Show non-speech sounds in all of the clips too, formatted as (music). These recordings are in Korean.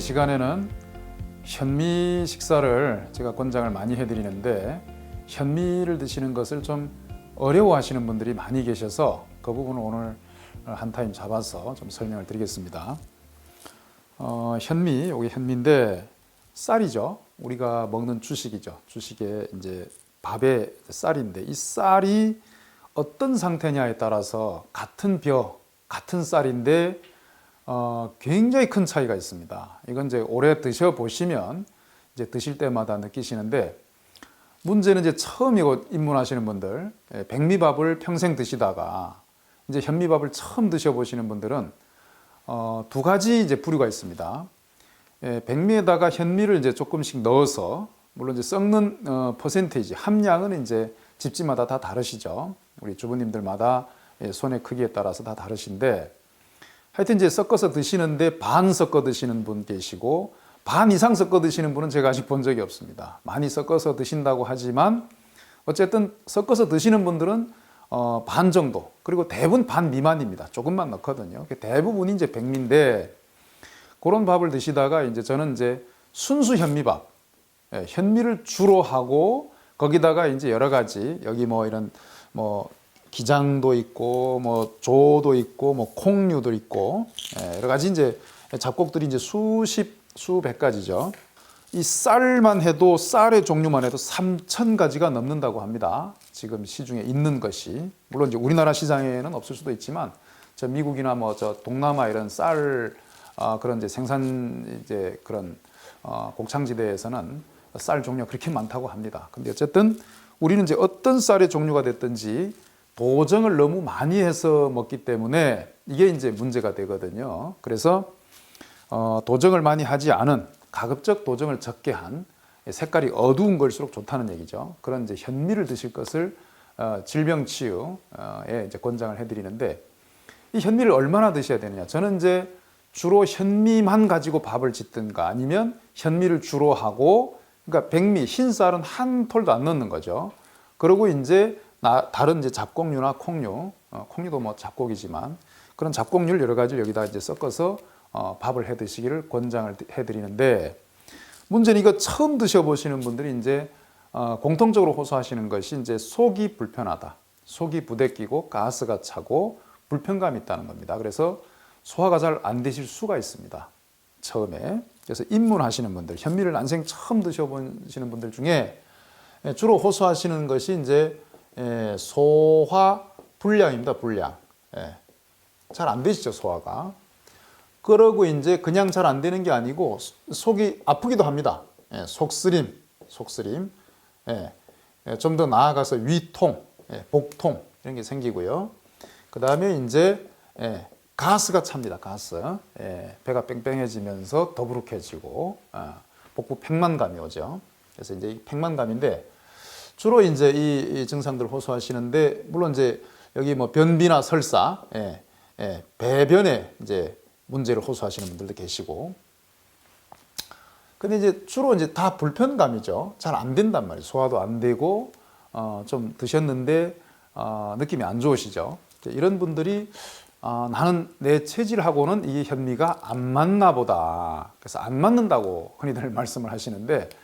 이 시간에는 현미 식사를 제가 권장을 많이 해드리는데 현미를 드시는 것을 좀 어려워하시는 분들이 많이 계셔서 그 부분을 오늘 한 타임 잡아서 좀 설명을 드리겠습니다. 어, 현미, 여기 현미인데 쌀이죠. 우리가 먹는 주식이죠. 주식에 이제 밥의 쌀인데 이 쌀이 어떤 상태냐에 따라서 같은 벼, 같은 쌀인데 어, 굉장히 큰 차이가 있습니다. 이건 이제 오래 드셔 보시면 이제 드실 때마다 느끼시는데 문제는 이제 처음 이거 입문하시는 분들 예, 백미밥을 평생 드시다가 이제 현미밥을 처음 드셔 보시는 분들은 어, 두 가지 이제 부류가 있습니다. 예, 백미에다가 현미를 이제 조금씩 넣어서 물론 이제 썩는 어, 퍼센테이지 함량은 이제 집집마다 다 다르시죠. 우리 주부님들마다 예, 손의 크기에 따라서 다 다르신데 하여튼 이제 섞어서 드시는데 반 섞어 드시는 분 계시고 반 이상 섞어 드시는 분은 제가 아직 본 적이 없습니다. 많이 섞어서 드신다고 하지만 어쨌든 섞어서 드시는 분들은 어, 반 정도 그리고 대부분 반 미만입니다. 조금만 넣거든요. 대부분이 이제 백미인데 그런 밥을 드시다가 이제 저는 이제 순수 현미밥, 예, 현미를 주로 하고 거기다가 이제 여러 가지 여기 뭐 이런 뭐 기장도 있고 뭐 조도 있고 뭐 콩류도 있고 예, 여러 가지 이제 잡곡들이 이제 수십 수백 가지죠. 이 쌀만 해도 쌀의 종류만 해도 3천 가지가 넘는다고 합니다. 지금 시중에 있는 것이 물론 이제 우리나라 시장에는 없을 수도 있지만 저 미국이나 뭐 저 동남아 이런 쌀 아, 그런 이제 생산 이제 그런 어, 곡창지대에서는 쌀 종류가 그렇게 많다고 합니다. 근데 어쨌든 우리는 이제 어떤 쌀의 종류가 됐든지 도정을 너무 많이 해서 먹기 때문에 이게 이제 문제가 되거든요. 그래서 어, 도정을 많이 하지 않은 가급적 도정을 적게 한 색깔이 어두운 걸수록 좋다는 얘기죠. 그런 이제 현미를 드실 것을 어, 질병 치유에 이제 권장을 해드리는데 이 현미를 얼마나 드셔야 되느냐? 저는 이제 주로 현미만 가지고 밥을 짓든가 아니면 현미를 주로 하고 그러니까 백미 흰 쌀은 한 톨도 안 넣는 거죠. 그리고 이제 나, 다른 이제 잡곡류나 콩류, 어, 콩류도 뭐 잡곡이지만 그런 잡곡류를 여러 가지를 여기다 이제 섞어서 어, 밥을 해 드시기를 권장을 해 드리는데 문제는 이거 처음 드셔 보시는 분들이 이제 어, 공통적으로 호소하시는 것이 이제 속이 불편하다. 속이 부대끼고 가스가 차고 불편감이 있다는 겁니다. 그래서 소화가 잘 안 되실 수가 있습니다. 처음에. 그래서 입문하시는 분들, 현미를 난생 처음 드셔보시는 분들 중에 예, 주로 호소하시는 것이 이제 예, 소화 불량입니다. 불량. 예. 잘안 되시죠, 소화가. 그러고 이제 그냥 잘 안 되는 게 아니고 속이 아프기도 합니다. 예, 속쓰림, 속쓰림. 예, 좀더 나아가서 위통, 예, 복통 이런 게 생기고요. 그 다음에 이제 예, 가스가 찹니다. 가스. 예, 배가 뺑뺑해지면서 더부룩해지고 아, 복부 팽만감이 오죠. 그래서 이제 이 팽만감인데 주로 이제 이, 이 증상들을 호소하시는데 물론 이제 여기 뭐 변비나 설사, 예, 예, 배변에 이제 문제를 호소하시는 분들도 계시고. 근데 이제 주로 이제 다 불편감이죠. 잘 안 된단 말이에요. 소화도 안 되고 어, 좀 드셨는데 어, 느낌이 안 좋으시죠. 이런 분들이 어, 나는 내 체질하고는 이 현미가 안 맞나 보다. 그래서 안 맞는다고 흔히들 (laughs) 말씀을 하시는데 아,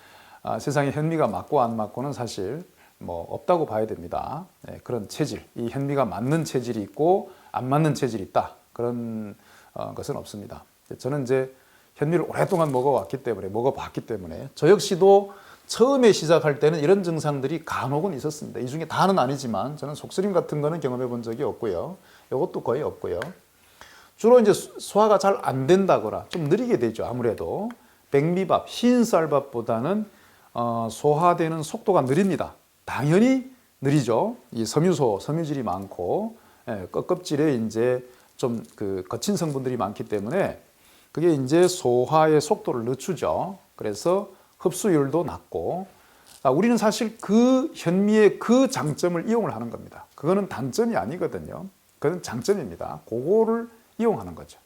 세상에 현미가 맞고 안 맞고는 사실 뭐 없다고 봐야 됩니다. 네, 그런 체질, 이 현미가 맞는 체질이 있고 안 맞는 체질이 있다. 그런 어, 것은 없습니다. 저는 이제 현미를 오랫동안 먹어왔기 때문에 먹어봤기 때문에 저 역시도 처음에 시작할 때는 이런 증상들이 간혹은 있었습니다. 이 중에 다는 아니지만 저는 속쓰림 같은 거는 경험해 본 적이 없고요. 이것도 거의 없고요. 주로 이제 소화가 잘 안 된다거나 좀 느리게 되죠. 아무래도 백미밥, 흰 쌀밥보다는 어, 소화되는 속도가 느립니다. 당연히 느리죠. 이 섬유소, 섬유질이 많고 예, 껍질에 이제 좀 그 거친 성분들이 많기 때문에 그게 이제 소화의 속도를 늦추죠. 그래서 흡수율도 낮고 아, 우리는 사실 그 현미의 그 장점을 이용을 하는 겁니다. 그거는 단점이 아니거든요. 그건 장점입니다. 그거를 이용하는 거죠.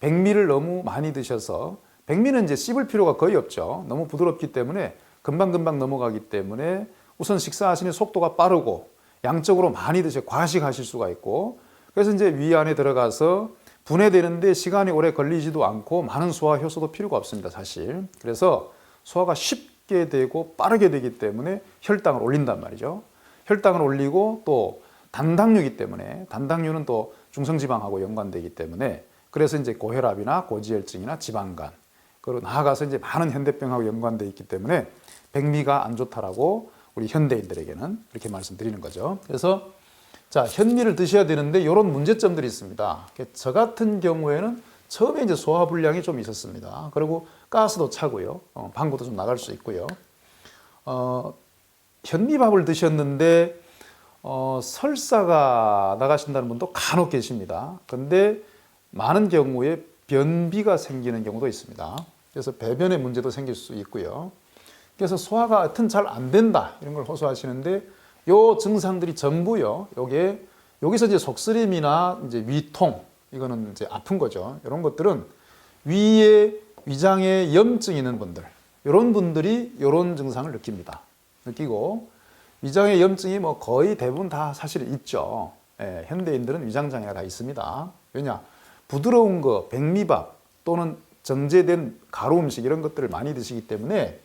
백미를 너무 많이 드셔서 백미는 이제 씹을 필요가 거의 없죠. 너무 부드럽기 때문에 금방금방 넘어가기 때문에 우선 식사하시는 속도가 빠르고 양적으로 많이 드셔 과식하실 수가 있고 그래서 이제 위 안에 들어가서 분해되는데 시간이 오래 걸리지도 않고 많은 소화 효소도 필요가 없습니다, 사실. 그래서 소화가 쉽게 되고 빠르게 되기 때문에 혈당을 올린단 말이죠. 혈당을 올리고 또 단당류이기 때문에 단당류는 또 중성지방하고 연관되기 때문에 그래서 이제 고혈압이나 고지혈증이나 지방간 그리고 나아가서 이제 많은 현대병하고 연관돼 있기 때문에 백미가 안 좋다라고 우리 현대인들에게는 이렇게 말씀드리는 거죠. 그래서 자 현미를 드셔야 되는데 이런 문제점들이 있습니다. 저 같은 경우에는 처음에 이제 소화 불량이 좀 있었습니다. 그리고 가스도 차고요, 어, 방구도 좀 나갈 수 있고요. 어, 현미밥을 드셨는데 어, 설사가 나가신다는 분도 간혹 계십니다. 근데 많은 경우에 변비가 생기는 경우도 있습니다. 그래서 배변의 문제도 생길 수 있고요. 그래서 소화가 하여튼 잘 안 된다 이런 걸 호소하시는데 요 증상들이 전부요. 요게 여기서 이제 속쓰림이나 이제 위통 이거는 이제 아픈 거죠. 이런 것들은 위에 위장에 염증이 있는 분들 이런 분들이 이런 증상을 느낍니다. 느끼고 위장에 염증이 뭐 거의 대부분 다 사실 있죠. 예, 현대인들은 위장 장애가 다 있습니다. 왜냐 부드러운 거 백미밥 또는 정제된 가루 음식 이런 것들을 많이 드시기 때문에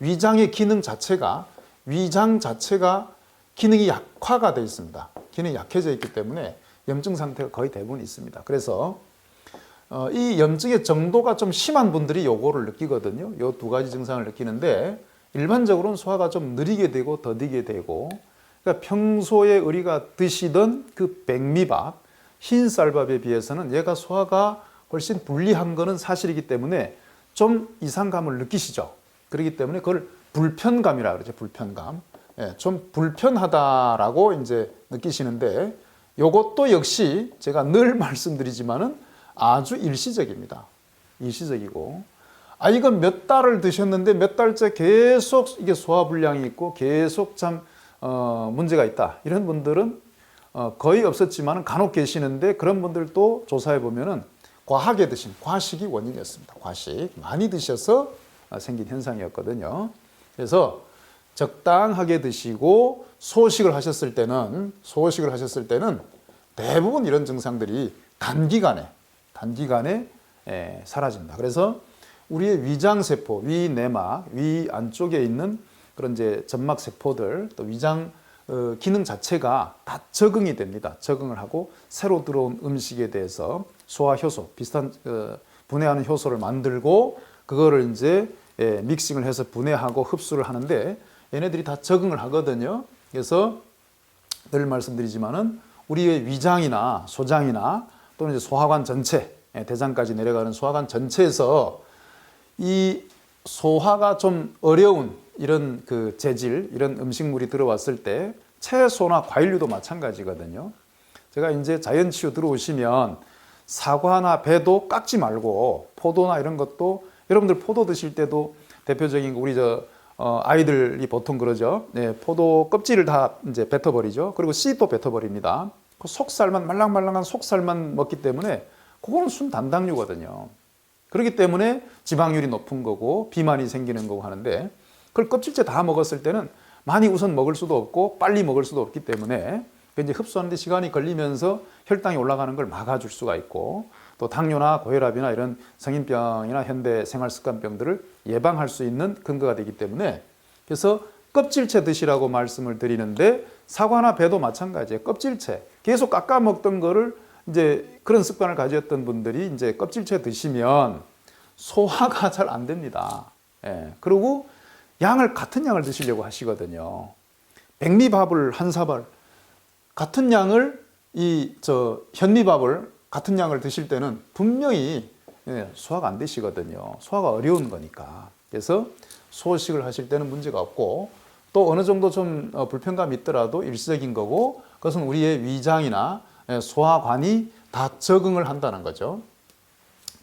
위장의 기능 자체가 위장 자체가 기능이 약화가 되어 있습니다. 기능이 약해져 있기 때문에 염증 상태가 거의 대부분 있습니다. 그래서 어, 이 염증의 정도가 좀 심한 분들이 요거를 느끼거든요. 요 두 가지 증상을 느끼는데 일반적으로는 소화가 좀 느리게 되고 더디게 되고 그러니까 평소에 우리가 드시던 그 백미밥, 흰 쌀밥에 비해서는 얘가 소화가 훨씬 불리한 거는 사실이기 때문에 좀 이상감을 느끼시죠. 그렇기 때문에 그걸 불편감이라 그러죠. 불편감. 예, 좀 불편하다라고 이제 느끼시는데 요것도 역시 제가 늘 (laughs) 말씀드리지만은 아주 일시적입니다. 일시적이고 아 이건 몇 달을 드셨는데 몇 달째 계속 이게 소화 불량이 있고 계속 참 어, 문제가 있다 이런 분들은 어, 거의 없었지만 간혹 계시는데 그런 분들도 조사해 보면은 과하게 드신 과식이 원인이었습니다. 과식 많이 드셔서 어, 생긴 현상이었거든요. 그래서 적당하게 드시고 소식을 하셨을 때는 소식을 하셨을 때는 대부분 이런 증상들이 단기간에 단기간에 에, 사라집니다. 그래서 우리의 위장 세포, 위 내막, 위 안쪽에 있는 그런 이제 점막 세포들 또 위장 어, 기능 자체가 다 적응이 됩니다. 적응을 하고 새로 들어온 음식에 대해서 소화 효소 비슷한 어, 분해하는 효소를 만들고 그거를 이제 예, 믹싱을 해서 분해하고 흡수를 하는데 얘네들이 다 적응을 하거든요. 그래서 늘 말씀드리지만은 우리의 위장이나 소장이나 또는 이제 소화관 전체, 예, 대장까지 내려가는 소화관 전체에서 이 소화가 좀 어려운 이런 그 재질, 이런 음식물이 들어왔을 때 채소나 과일류도 마찬가지거든요. 제가 이제 자연치유 들어오시면 사과나 배도 깎지 말고 포도나 이런 것도 여러분들 포도 드실 때도 대표적인 거 우리 저 어, 아이들이 보통 그러죠. 네, 포도 껍질을 다 이제 뱉어버리죠. 그리고 씨도 뱉어버립니다. 그 속살만 말랑말랑한 속살만 먹기 때문에 그거는 순단당류거든요. 그렇기 때문에 지방률이 높은 거고 비만이 생기는 거고 하는데 그걸 껍질째 다 먹었을 때는 많이 우선 먹을 수도 없고 빨리 먹을 수도 없기 때문에 그 이제 흡수하는데 시간이 걸리면서 혈당이 올라가는 걸 막아줄 수가 있고 또 당뇨나 고혈압이나 이런 성인병이나 현대 생활 습관병들을 예방할 수 있는 근거가 되기 때문에 그래서 껍질째 드시라고 말씀을 드리는데 사과나 배도 마찬가지예요. 껍질째 계속 깎아 먹던 거를 이제 그런 습관을 가졌던 분들이 이제 껍질째 드시면 소화가 (laughs) 잘 안 됩니다. 예. 그리고 양을 같은 양을 드시려고 하시거든요. 백미밥을 한 사발 같은 양을 이 저 현미밥을 같은 양을 드실 때는 분명히 예, 소화가 안 되시거든요. 소화가 어려운 거니까. 그래서 소식을 하실 때는 문제가 없고 또 어느 정도 좀 어, 불편감이 있더라도 일시적인 거고 그것은 우리의 위장이나 예, 소화관이 다 적응을 한다는 거죠.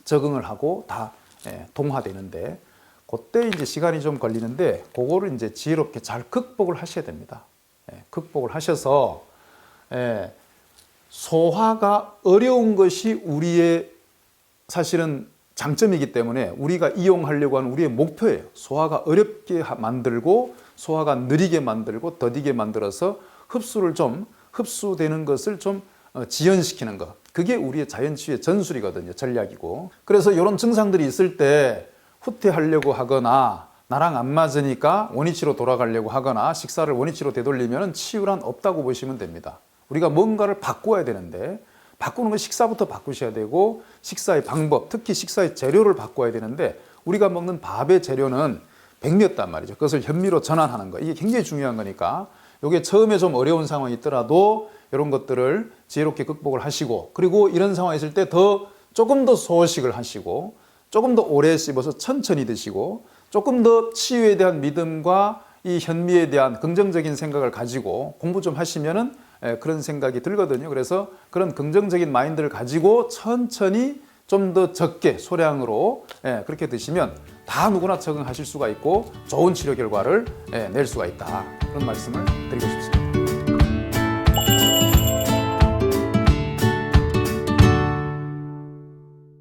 적응을 하고 다 예, 동화되는데 그때 이제 시간이 좀 걸리는데 그거를 이제 지혜롭게 잘 극복을 하셔야 됩니다. 예, 극복을 하셔서 예, 소화가 어려운 것이 우리의 사실은 장점이기 때문에 우리가 이용하려고 하는 우리의 목표예요. 소화가 어렵게 하- 만들고 소화가 느리게 만들고 더디게 만들어서 흡수를 좀 흡수되는 것을 좀 어, 지연시키는 것. 그게 우리의 자연치유의 전술이거든요. 전략이고. 그래서 이런 증상들이 있을 때 후퇴하려고 하거나 나랑 안 맞으니까 원위치로 돌아가려고 하거나 식사를 원위치로 되돌리면 치유란 없다고 보시면 됩니다. 우리가 뭔가를 바꿔야 되는데 바꾸는 건 식사부터 바꾸셔야 되고 식사의 방법, 특히 식사의 재료를 바꿔야 되는데 우리가 먹는 밥의 재료는 백미였단 말이죠. 그것을 현미로 전환하는 거. 이게 굉장히 중요한 거니까 이게 처음에 좀 어려운 상황이 있더라도 이런 것들을 지혜롭게 극복을 하시고 그리고 이런 상황이 있을 때 더 조금 더 소식을 하시고 조금 더 오래 씹어서 천천히 드시고 조금 더 치유에 대한 믿음과 이 현미에 대한 긍정적인 생각을 가지고 공부 좀 하시면은 예, 그런 생각이 들거든요. 그래서 그런 긍정적인 마인드를 가지고 천천히 좀 더 적게 소량으로 예, 그렇게 드시면 다 누구나 적응하실 수가 있고 좋은 치료 결과를 예, 낼 수가 있다. 그런 말씀을 드리고 싶습니다.